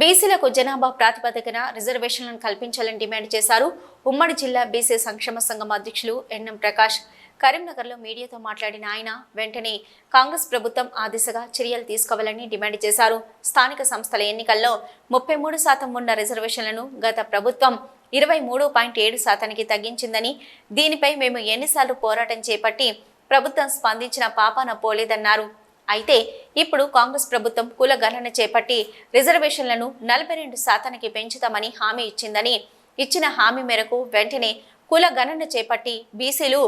బీసీలకు జనాభా ప్రాతిపదికన రిజర్వేషన్లను కల్పించాలని డిమాండ్ చేశారు. ఉమ్మడి జిల్లా బీసీ సంక్షేమ సంఘం అధ్యక్షులు ఎన్ఎం ప్రకాష్ కరీంనగర్లో మీడియాతో మాట్లాడిన ఆయన వెంటనే కాంగ్రెస్ ప్రభుత్వం ఆ దిశగా చర్యలు తీసుకోవాలని డిమాండ్ చేశారు. స్థానిక సంస్థల ఎన్నికల్లో ముప్పై మూడు శాతం ఉన్న రిజర్వేషన్లను గత ప్రభుత్వం ఇరవై మూడు పాయింట్ ఏడు శాతానికి తగ్గించిందని దీనిపై మేము ఎన్నిసార్లు పోరాటం చేపట్టి ప్రభుత్వం స్పందించిన పాపాన పోలేదన్నారు. అయితే ఇప్పుడు కాంగ్రెస్ ప్రభుత్వం కుల గణన చేపట్టి రిజర్వేషన్లను నలభై రెండు శాతానికి పెంచుతామని హామీ ఇచ్చిందని ఇచ్చిన హామీ మేరకు వెంటనే కుల గణన చేపట్టి బీసీలు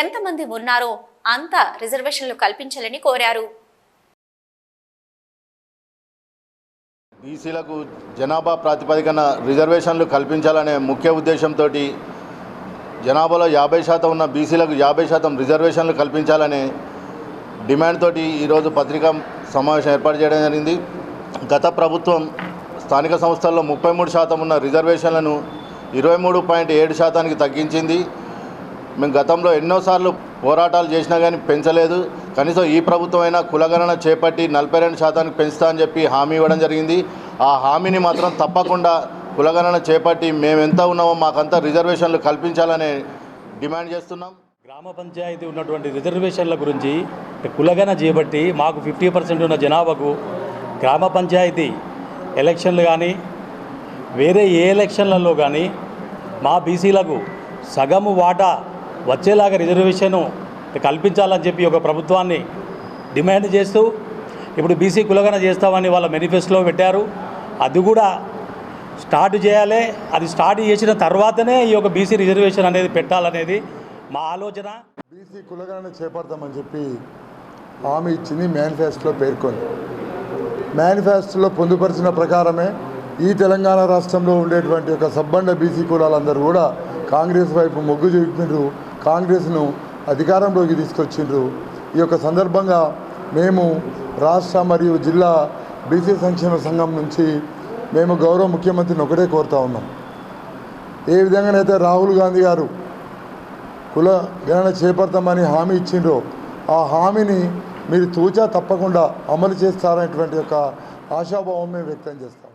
ఎంతమంది ఉన్నారో అంత రిజర్వేషన్లు కల్పించాలని కోరారు. బీసీలకు జనాభా ప్రాతిపదికన రిజర్వేషన్లు కల్పించాలనే ముఖ్య ఉద్దేశంతో జనాభాలో యాభై శాతం ఉన్న బీసీలకు యాభై శాతం రిజర్వేషన్లు కల్పించాలనే డిమాండ్ తోటి ఈరోజు పత్రికా సమావేశం ఏర్పాటు చేయడం జరిగింది. గత ప్రభుత్వం స్థానిక సంస్థల్లో ముప్పై మూడు శాతం ఉన్న రిజర్వేషన్లను ఇరవై మూడు పాయింట్ ఏడు శాతానికి తగ్గించింది. మేము గతంలో ఎన్నోసార్లు పోరాటాలు చేసినా కానీ పెంచలేదు. కనీసం ఈ ప్రభుత్వం అయినా కులగణన చేపట్టి నలభై రెండు శాతానికి పెంచుతా అని చెప్పి హామీ ఇవ్వడం జరిగింది. ఆ హామీని మాత్రం తప్పకుండా కులగణన చేపట్టి మేము ఎంత ఉన్నామో మాకంతా రిజర్వేషన్లు కల్పించాలని డిమాండ్ చేస్తున్నాం. గ్రామ పంచాయతీ ఉన్నటువంటి రిజర్వేషన్ల గురించి కులగన చేపట్టి మాకు ఫిఫ్టీ పర్సెంట్ ఉన్న జనాభాకు గ్రామ పంచాయతీ ఎలక్షన్లు కానీ వేరే ఏ ఎలక్షన్లలో కానీ మా బీసీలకు సగము వాటా వచ్చేలాగా రిజర్వేషన్ కల్పించాలని చెప్పి ఒక ప్రభుత్వాన్ని డిమాండ్ చేస్తూ ఇప్పుడు బీసీ కులగన చేస్తామని వాళ్ళ మేనిఫెస్టోలో పెట్టారు. అది కూడా స్టార్ట్ చేయాలి. అది స్టార్ట్ చేసిన తర్వాతనే ఈ యొక్క బీసీ రిజర్వేషన్ అనేది పెట్టాలనేది మా ఆలోచన. బీసీ కులగణన చేపడతామని చెప్పి హామీ ఇచ్చింది మేనిఫెస్టోలో పేర్కొంది. మేనిఫెస్టోలో పొందుపరిచిన ప్రకారమే ఈ తెలంగాణ రాష్ట్రంలో ఉండేటువంటి ఒక సబ్బండ బీసీ కులాలందరూ కూడా కాంగ్రెస్ వైపు మొగ్గు చూపిండ్రు కాంగ్రెస్ను అధికారంలోకి తీసుకొచ్చిండ్రు. ఈ యొక్క సందర్భంగా మేము రాష్ట్ర మరియు జిల్లా బీసీ సంక్షేమ సంఘం నుంచి మేము గౌరవ ముఖ్యమంత్రిని ఒకటే కోరుతా ఉన్నాం. ఏ విధంగానైతే రాహుల్ గాంధీ గారు కుల గణన చేపడతామని హామీ ఇచ్చిండ్రో ఆ హామీని మీరు తూచా తప్పకుండా అమలు చేస్తారనేటువంటి యొక్క ఆశాభావం మేము వ్యక్తం చేస్తాం.